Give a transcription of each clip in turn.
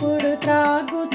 पुता गु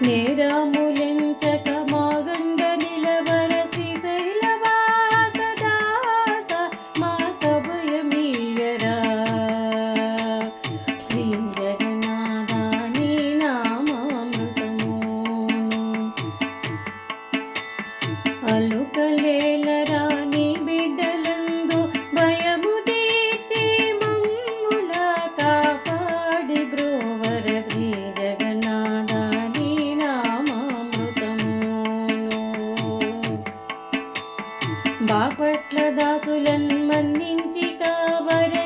நேரம் భట్ల దాసులన్ మన్నించి కావరే?